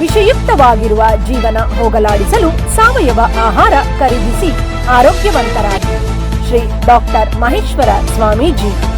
ವಿಷಯುಕ್ತವಾಗಿರುವ ಜೀವನ ಹೋಗಲಾಡಿಸಲು ಸಾವಯವ ಆಹಾರ ಖರೀದಿಸಿ ಆರೋಗ್ಯವಂತರಾಗಿ. ಶ್ರೀ ಡಾಕ್ಟರ್ ಮಹೇಶ್ವರ ಸ್ವಾಮೀಜಿ.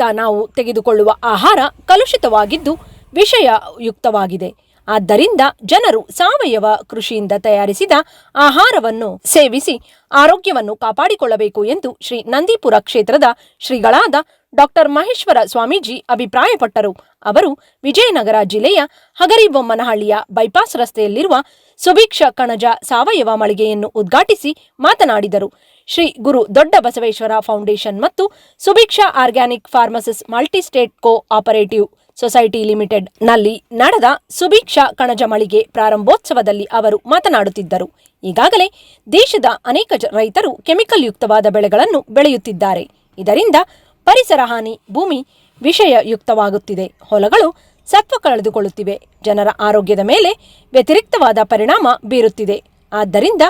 ಪ್ರಸಕ್ತ ನಾವು ತೆಗೆದುಕೊಳ್ಳುವ ಆಹಾರ ಕಲುಷಿತವಾಗಿದ್ದು ವಿಷಯಯುಕ್ತವಾಗಿದೆ ಆದ್ದರಿಂದ ಜನರು ಸಾವಯವ ಕೃಷಿಯಿಂದ ತಯಾರಿಸಿದ ಆಹಾರವನ್ನು ಸೇವಿಸಿ ಆರೋಗ್ಯವನ್ನು ಕಾಪಾಡಿಕೊಳ್ಳಬೇಕು ಎಂದು ಶ್ರೀ ನಂದೀಪುರ ಕ್ಷೇತ್ರದ ಶ್ರೀಗಳಾದ ಡಾಕ್ಟರ್ ಮಹೇಶ್ವರ ಸ್ವಾಮೀಜಿ ಅಭಿಪ್ರಾಯಪಟ್ಟರು. ಅವರು ವಿಜಯನಗರ ಜಿಲ್ಲೆಯ ಹಗರಿಬೊಮ್ಮನಹಳ್ಳಿಯ ಬೈಪಾಸ್ ರಸ್ತೆಯಲ್ಲಿರುವ ಸುಭಿಕ್ಷ ಕಣಜ ಸಾವಯವ ಮಳಿಗೆಯನ್ನು ಉದ್ಘಾಟಿಸಿ ಮಾತನಾಡಿದರು. ಶ್ರೀ ಗುರು ದೊಡ್ಡ ಬಸವೇಶ್ವರ ಫೌಂಡೇಶನ್ ಮತ್ತು Subhiksha organic pharmacies multi state cooperative society ಲಿಮಿಟೆಡ್ನಲ್ಲಿ ನಡೆದ ಸುಭಿಕ್ಷಾ ಕಣಜ ಮಳಿಗೆ ಪ್ರಾರಂಭೋತ್ಸವದಲ್ಲಿ ಅವರು ಮಾತನಾಡುತ್ತಿದ್ದರು. ಈಗಾಗಲೇ ದೇಶದ ಅನೇಕ ರೈತರು ಕೆಮಿಕಲ್ ಯುಕ್ತವಾದ ಬೆಳೆಗಳನ್ನು ಬೆಳೆಯುತ್ತಿದ್ದಾರೆ. ಇದರಿಂದ ಪರಿಸರ ಹಾನಿ, ಭೂಮಿ ವಿಷಯಯುಕ್ತವಾಗುತ್ತಿದೆ. ಹೊಲಗಳು ಸತ್ವ ಕಳೆದುಕೊಳ್ಳುತ್ತಿವೆ. ಜನರ ಆರೋಗ್ಯದ ಮೇಲೆ ವ್ಯತಿರಿಕ್ತವಾದ ಪರಿಣಾಮ ಬೀರುತ್ತಿದೆ. ಆದ್ದರಿಂದ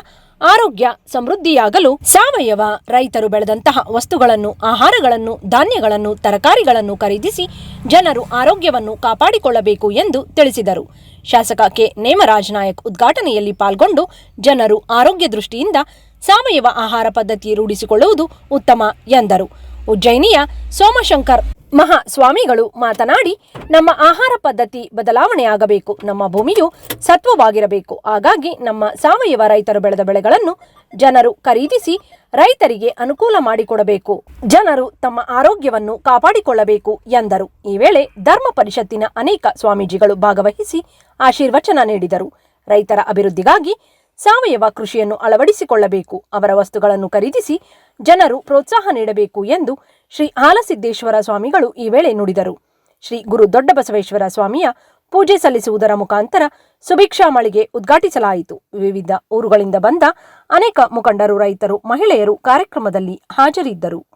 ಆರೋಗ್ಯ, ಸಮೃದ್ಧಿಯಾಗಲು ಸಾವಯವ, ರೈತರು ಬೆಳೆದಂತಹ ವಸ್ತುಗಳನ್ನು, ಆಹಾರಗಳನ್ನು, ಧಾನ್ಯಗಳನ್ನು, ತರಕಾರಿಗಳನ್ನು ಖರೀದಿಸಿ ಜನರು ಆರೋಗ್ಯವನ್ನು ಕಾಪಾಡಿಕೊಳ್ಳಬೇಕು ಎಂದು ತಿಳಿಸಿದರು. ಶಾಸಕ ಕೆ. ನೇಮರಾಜ್ ನಾಯಕ್ ಉದ್ಘಾಟನೆಯಲ್ಲಿ ಪಾಲ್ಗೊಂಡು ಜನರು ಆರೋಗ್ಯ ದೃಷ್ಟಿಯಿಂದ ಸಾವಯವ ಆಹಾರ ಪದ್ಧತಿ ರೂಢಿಸಿಕೊಳ್ಳುವುದು ಉತ್ತಮ ಎಂದರು. ಉಜ್ಜಯಿನಿಯ ಸೋಮಶಂಕರ್ ಮಹಾ ಸ್ವಾಮಿಗಳು ಮಾತನಾಡಿ, ನಮ್ಮ ಆಹಾರ ಪದ್ಧತಿ ಬದಲಾವಣೆಯಾಗಬೇಕು, ನಮ್ಮ ಭೂಮಿಯು ಸತ್ವವಾಗಿರಬೇಕು. ಹಾಗಾಗಿ ನಮ್ಮ ಸಾವಯವ ರೈತರು ಬೆಳೆದ ಬೆಳೆಗಳನ್ನು ಜನರು ಖರೀದಿಸಿ ರೈತರಿಗೆ ಅನುಕೂಲ ಮಾಡಿಕೊಡಬೇಕು. ಜನರು ತಮ್ಮ ಆರೋಗ್ಯವನ್ನು ಕಾಪಾಡಿಕೊಳ್ಳಬೇಕು ಎಂದರು. ಈ ವೇಳೆ ಧರ್ಮ ಪರಿಷತ್ತಿನ ಅನೇಕ ಸ್ವಾಮೀಜಿಗಳು ಭಾಗವಹಿಸಿ ಆಶೀರ್ವಚನ ನೀಡಿದರು. ರೈತರ ಅಭಿವೃದ್ಧಿಗಾಗಿ ಸಾವಯವ ಕೃಷಿಯನ್ನು ಅಳವಡಿಸಿಕೊಳ್ಳಬೇಕು. ಅವರ ವಸ್ತುಗಳನ್ನು ಖರೀದಿಸಿ ಜನರು ಪ್ರೋತ್ಸಾಹ ನೀಡಬೇಕು ಎಂದು ಶ್ರೀ ಹಾಲಸಿದ್ದೇಶ್ವರ ಸ್ವಾಮಿಗಳು ಈ ವೇಳೆ ನುಡಿದರು. ಶ್ರೀ ಗುರು ದೊಡ್ಡಬಸವೇಶ್ವರ ಸ್ವಾಮಿಯ ಪೂಜೆ ಸಲ್ಲಿಸುವುದರ ಮುಖಾಂತರ ಸುಭಿಕ್ಷಾ ಮಳಿಗೆ ಉದ್ಘಾಟಿಸಲಾಯಿತು. ವಿವಿಧ ಊರುಗಳಿಂದ ಬಂದ ಅನೇಕ ಮುಖಂಡರು, ರೈತರು, ಮಹಿಳೆಯರು ಕಾರ್ಯಕ್ರಮದಲ್ಲಿ ಹಾಜರಿದ್ದರು.